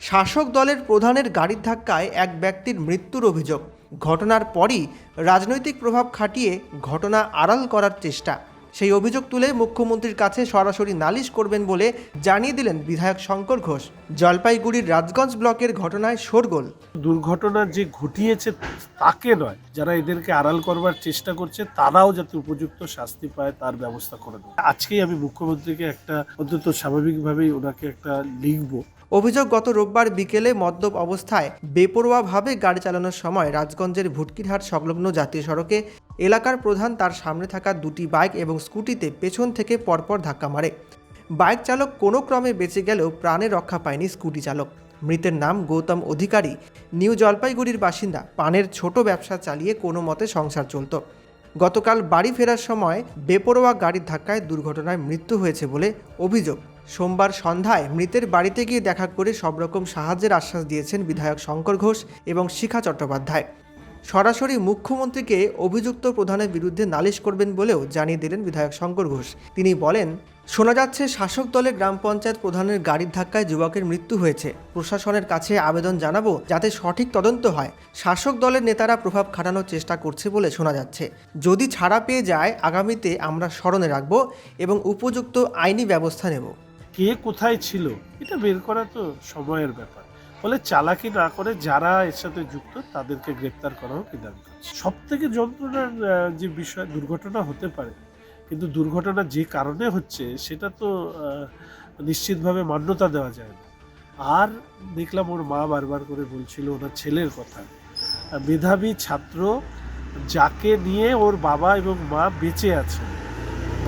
শাসক দলের প্রধানের গাড়ির ধাক্কায় এক ব্যক্তির মৃত্যুর অভিযোগ। ঘটনার পরই রাজনৈতিক প্রভাব খাটিয়ে ঘটনা আড়াল করার চেষ্টা। সেই অভিযোগ তুলে মুখ্যমন্ত্রীর কাছে সরাসরি নালিশ করবেন বলে জানিয়ে দিলেন বিধায়ক শঙ্কর ঘোষ। জলপাইগুড়ির রাজগঞ্জ ব্লকের ঘটনায় শোরগোল। দুর্ঘটনা যে ঘটিয়েছে তাকে নয়, যারা এদেরকে আড়াল করবার চেষ্টা করছে, তারাও যাতে উপযুক্ত শাস্তি পায় তার ব্যবস্থা করে দেবে। আজকেই আমি মুখ্যমন্ত্রীকে একটা অন্তত স্বাভাবিকভাবেই ওনাকে একটা লিখব। অভিযোগ গত রোববার বিকেলে মদ্যপ অবস্থায় বেপরোয়াভাবে গাড়ি চালানোর সময় রাজগঞ্জের ভুটকিরহাট সংলগ্ন জাতীয় সড়কে এলাকার প্রধান তার সামনে থাকা দুটি বাইক এবং স্কুটিতে পেছন থেকে পরপর ধাক্কা মারে। বাইক চালক কোনো ক্রমে বেঁচে গেলেও প্রাণে রক্ষা পায়নি স্কুটি চালক। মৃতের নাম গৌতম অধিকারী। নিউ জলপাইগুড়ির বাসিন্দা। পানের ছোট ব্যবসা চালিয়ে কোনো মতে সংসার চলত। গতকাল বাড়ি ফেরার সময় বেপরোয়া গাড়ির ধাক্কায় দুর্ঘটনায় মৃত্যু হয়েছে বলে অভিযোগ। সোমবার সন্ধ্যায় মৃতের বাড়িতে গিয়ে দেখা করে সব রকম সাহায্যের আশ্বাস দিয়েছেন বিধায়ক শঙ্কর ঘোষ এবং শিখা চট্টোপাধ্যায়। সরাসরি মুখ্যমন্ত্রীকে অভিযুক্ত প্রধানের বিরুদ্ধে নালিশ করবেন বলেও জানিয়ে দিলেন বিধায়ক শঙ্কর ঘোষ। তিনি বলেন, শোনা যাচ্ছে শাসক দলের গ্রাম পঞ্চায়েত প্রধানের গাড়ির ধাক্কায় যুবকের মৃত্যু হয়েছে। প্রশাসনের কাছে আবেদন জানাব যাতে সঠিক তদন্ত হয়। শাসক দলের নেতারা প্রভাব খাটানোর চেষ্টা করছে বলে শোনা যাচ্ছে। যদি ছাড়া পেয়ে যায়, আগামীতে আমরা স্মরণে রাখব এবং উপযুক্ত আইনি ব্যবস্থা নেব। কে কোথায় ছিল, এটা বের করা তো সময়ের ব্যাপার। ফলে চালাকি না করে যারা এর সাথে যুক্ত, তাদেরকে গ্রেপ্তার করা হোক বিধান সব থেকে যন্ত্রণার যে বিষয়, দুর্ঘটনা হতে পারে, কিন্তু দুর্ঘটনা যে কারণে হচ্ছে, সেটা তো নিশ্চিতভাবে মান্যতা দেওয়া যায় না। আর দেখলাম ওর মা বারবার করে বলছিল ওনার ছেলের কথা মেধাবী ছাত্র যাকে নিয়ে ওর বাবা এবং মা বেঁচে আছে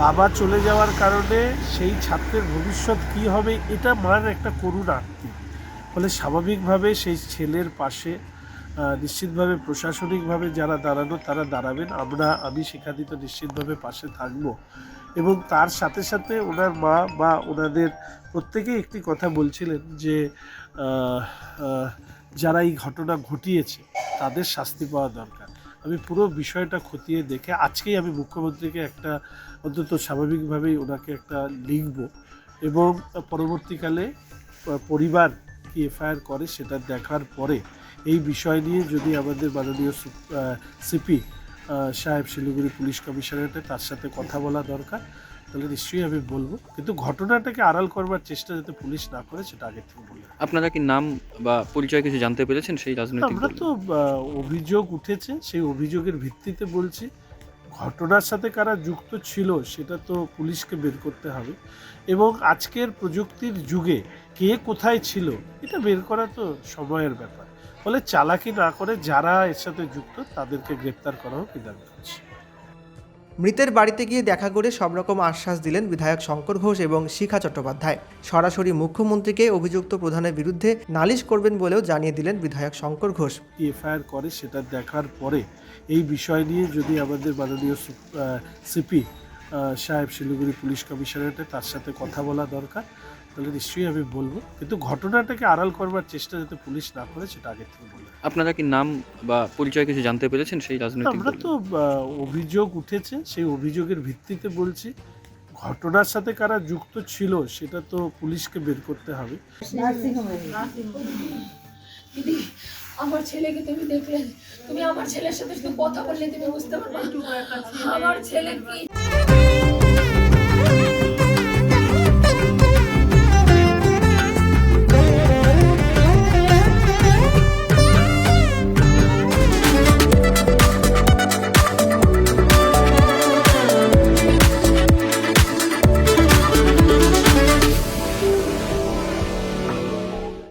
বাবা চলে যাওয়ার কারণে সেই ছাত্রের ভবিষ্যৎ কি হবে, এটা মার একটা করুণ আত্মীয় ফলে স্বাভাবিকভাবে সেই ছেলের পাশে নিশ্চিতভাবে প্রশাসনিকভাবে যারা দাঁড়ানো তারা দাঁড়াবেন। আমরা, আমি শিক্ষাদিত নিশ্চিতভাবে পাশে থাকব। এবং তার সাথে সাথে ওনার মা বা ওনাদের প্রত্যেকেই একটি কথা বলছিলেন যে যারা এই ঘটনা ঘটিয়েছে তাদের শাস্তি পাওয়া দরকার। আমি পুরো বিষয়টা খতিয়ে দেখে আজকেই আমি মুখ্যমন্ত্রীকে একটা অন্তত স্বাভাবিকভাবেই ওনাকে একটা লিখব এবং পরবর্তীকালে পরিবার কি এফআইআর করে সেটা দেখার পরে এই বিষয় নিয়ে যদি আমাদের মাননীয় সিপি সাহেব শিলিগুড়ি পুলিশ কমিশনারেটে তার সাথে কথা বলা দরকার। তাহলে নিশ্চয়ই আমি বলব। কিন্তু ঘটনাটাকে আড়াল করবার চেষ্টা যাতে পুলিশ না করে সেটা আগে থেকে বলে। আপনারা কি নাম বা পরিচয় কিছু জানতে পেরেছেন সেই রাজনৈতিক আমরা তো অভিযোগ উঠেছে সেই অভিযোগের ভিত্তিতে বলছি। ঘটনার সাথে কারা যুক্ত ছিল সেটা তো পুলিশকে বের করতে হবে। এবং আজকের প্রযুক্তির যুগে কে কোথায় ছিল এটা বের করা তো সময়ের ব্যাপার। ফলে চালাকি না করে যারা এর সাথে যুক্ত তাদেরকে গ্রেপ্তার করা হোক বিধান করছি। মৃতের বাড়িতে গিয়ে দেখা করে সব রকম আশ্বাস দিলেন বিধায়ক শঙ্কর ঘোষ এবং শিখা চট্টোপাধ্যায়। সরাসরি মুখ্যমন্ত্রীকে অভিযুক্ত প্রধানের বিরুদ্ধে নালিশ করবেন বলেও জানিয়ে দিলেন বিধায়ক শঙ্কর ঘোষ। এফআইআর করে সেটা দেখার পরে এই বিষয় নিয়ে যদি আমাদের মাননীয় সিপি সাহেব শিলিগুড়ি পুলিশ কমিশনারেটে তার সাথে কথা বলা দরকার। তাহলে নিশ্চয়ই আমি বলব। কিন্তু ঘটনাটাকে আড়াল করবার চেষ্টা যাতে পুলিশ না করে সেটা আগে থেকে বলে আপনারা কি নাম বা পরিচয় কিছু জানতে পেরেছেন সেই রাজনৈতিক আমরা তো অভিযোগ উঠেছে সেই অভিযোগের ভিত্তিতে বলছি। ঘটনার সাথে কারা যুক্ত ছিল সেটা তো পুলিশকে বের করতে হবে। দিদি আমার ছেলেকে তুমি দেখলে তুমি আমার ছেলের সাথে শুধু কথা বললে তুমি বুঝতে পারবে? আমার ছেলে কি?